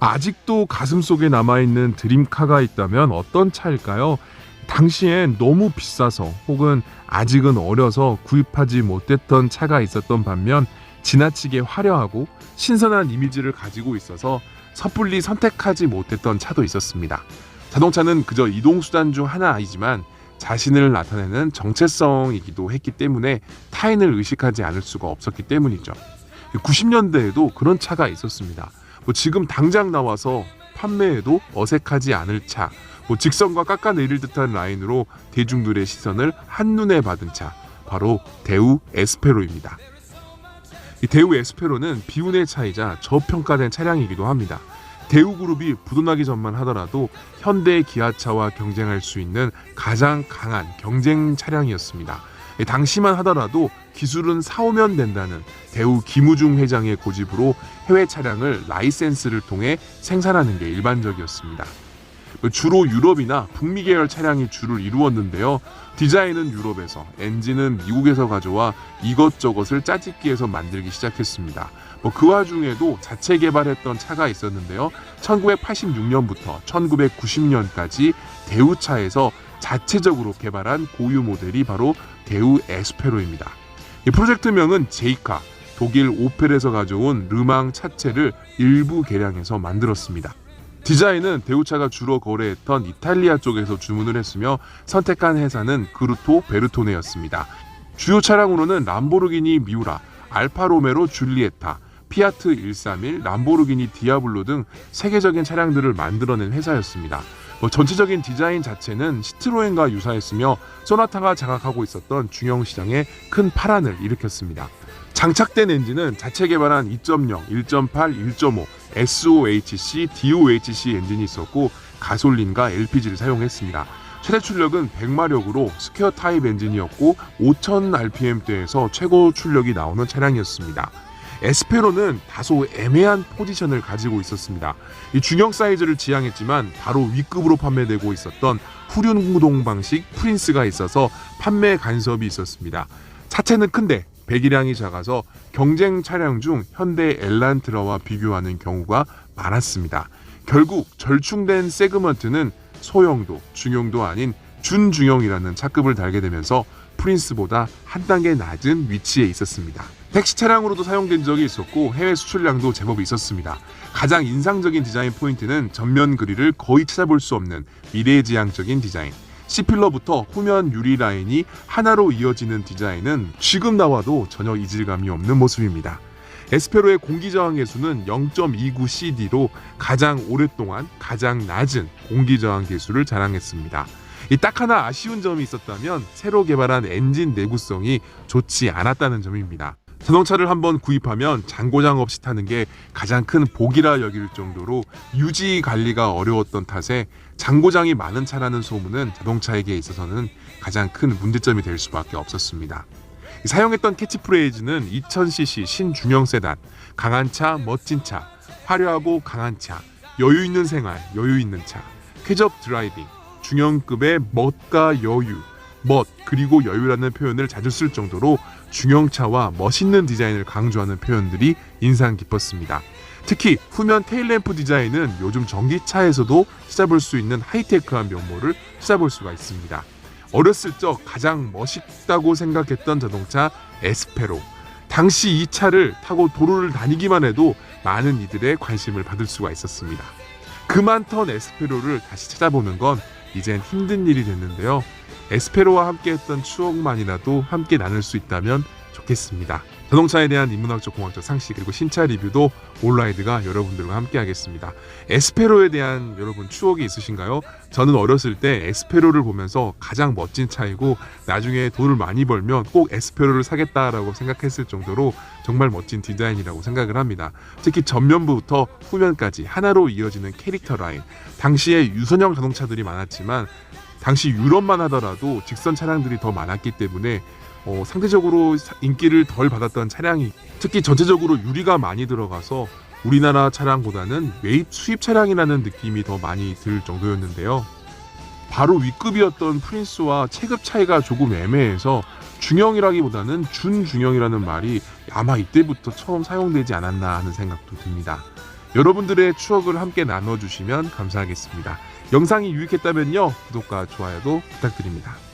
아직도 가슴 속에 남아있는 드림카가 있다면 어떤 차일까요? 당시엔 너무 비싸서 혹은 아직은 어려서 구입하지 못했던 차가 있었던 반면 지나치게 화려하고 신선한 이미지를 가지고 있어서 섣불리 선택하지 못했던 차도 있었습니다. 자동차는 그저 이동수단 중 하나이지만 자신을 나타내는 정체성이기도 했기 때문에 타인을 의식하지 않을 수가 없었기 때문이죠. 90년대에도 그런 차가 있었습니다. 뭐 지금 당장 나와서 판매해도 어색하지 않을 차, 뭐 직선과 깎아내릴 듯한 라인으로 대중들의 시선을 한눈에 받은 차, 바로 대우 에스페로입니다. 이 대우 에스페로는 비운의 차이자 저평가된 차량이기도 합니다. 대우그룹이 부도나기 전만 하더라도 현대 기아차와 경쟁할 수 있는 가장 강한 경쟁 차량이었습니다. 예, 당시만 하더라도 기술은 사오면 된다는 대우 김우중 회장의 고집으로 해외 차량을 라이센스를 통해 생산하는 게 일반적이었습니다. 주로 유럽이나 북미 계열 차량이 주를 이루었는데요. 디자인은 유럽에서, 엔진은 미국에서 가져와 이것저것을 짜집기해서 만들기 시작했습니다. 뭐 그 와중에도 자체 개발했던 차가 있었는데요. 1986년부터 1990년까지 대우차에서 자체적으로 개발한 고유 모델이 바로 대우 에스페로입니다. 이 프로젝트명은 제이카, 독일 오펠에서 가져온 르망 차체를 일부 개량해서 만들었습니다. 디자인은 대우차가 주로 거래했던 이탈리아 쪽에서 주문을 했으며 선택한 회사는 그루토 베르토네였습니다. 주요 차량으로는 람보르기니 미우라, 알파로메로 줄리에타, 피아트 131, 람보르기니 디아블로 등 세계적인 차량들을 만들어낸 회사였습니다. 뭐 전체적인 디자인 자체는 시트로엔과 유사했으며 소나타가 장악하고 있었던 중형 시장에 큰 파란을 일으켰습니다. 장착된 엔진은 자체 개발한 2.0, 1.8, 1.5, SOHC, DOHC 엔진이 있었고 가솔린과 LPG를 사용했습니다. 최대 출력은 100마력으로 스퀘어 타입 엔진이었고 5000rpm대에서 최고 출력이 나오는 차량이었습니다. 에스페로는 다소 애매한 포지션을 가지고 있었습니다. 이 중형 사이즈를 지향했지만 바로 위급으로 판매되고 있었던 후륜구동 방식 프린스가 있어서 판매 간섭이 있었습니다. 차체는 큰데 배기량이 작아서 경쟁 차량 중 현대 엘란트라와 비교하는 경우가 많았습니다. 결국 절충된 세그먼트는 소형도 중형도 아닌 준중형이라는 차급을 달게 되면서 프린스보다 한 단계 낮은 위치에 있었습니다. 택시 차량으로도 사용된 적이 있었고 해외 수출량도 제법 있었습니다. 가장 인상적인 디자인 포인트는 전면 그릴을 거의 찾아볼 수 없는 미래지향적인 디자인. C필러부터 후면 유리 라인이 하나로 이어지는 디자인은 지금 나와도 전혀 이질감이 없는 모습입니다. 에스페로의 공기 저항 계수는 0.29cd로 가장 오랫동안 가장 낮은 공기 저항 계수를 자랑했습니다. 이딱 하나 아쉬운 점이 있었다면 새로 개발한 엔진 내구성이 좋지 않았다는 점입니다. 자동차를 한번 구입하면 장고장 없이 타는 게 가장 큰 복이라 여길 정도로 유지 관리가 어려웠던 탓에 장고장이 많은 차라는 소문은 자동차에게 있어서는 가장 큰 문제점이 될 수밖에 없었습니다. 사용했던 캐치프레이즈는 2000cc 신중형 세단, 강한 차, 멋진 차, 화려하고 강한 차, 여유 있는 생활, 여유 있는 차, 쾌적 드라이빙, 중형급의 멋과 여유, 멋 그리고 여유라는 표현을 자주 쓸 정도로 중형차와 멋있는 디자인을 강조하는 표현들이 인상 깊었습니다. 특히 후면 테일램프 디자인은 요즘 전기차에서도 찾아볼 수 있는 하이테크한 면모를 찾아볼 수가 있습니다. 어렸을 적 가장 멋있다고 생각했던 자동차 에스페로. 당시 이 차를 타고 도로를 다니기만 해도 많은 이들의 관심을 받을 수가 있었습니다. 그만 턴 에스페로를 다시 찾아보는 건 이젠 힘든 일이 됐는데요. 에스페로와 함께했던 추억만이라도 함께 나눌 수 있다면 좋겠습니다. 자동차에 대한 인문학적 공학적 상식 그리고 신차 리뷰도 온라이드가 여러분들과 함께 하겠습니다. 에스페로에 대한 여러분 추억이 있으신가요? 저는 어렸을 때 에스페로를 보면서 가장 멋진 차이고 나중에 돈을 많이 벌면 꼭 에스페로를 사겠다라고 생각했을 정도로 정말 멋진 디자인이라고 생각을 합니다. 특히 전면부터 후면까지 하나로 이어지는 캐릭터 라인. 당시에 유선형 자동차들이 많았지만 당시 유럽만 하더라도 직선 차량들이 더 많았기 때문에 어, 상대적으로 사- 인기를 덜 받았던 차량이 특히 전체적으로 유리가 많이 들어가서 우리나라 차량보다는 외입 수입 차량이라는 느낌이 더 많이 들 정도였는데요. 바로 윗급이었던 프린스와 체급 차이가 조금 애매해서 중형이라기보다는 준중형이라는 말이 아마 이때부터 처음 사용되지 않았나 하는 생각도 듭니다. 여러분들의 추억을 함께 나눠주시면 감사하겠습니다. 영상이 유익했다면요 구독과 좋아요도 부탁드립니다.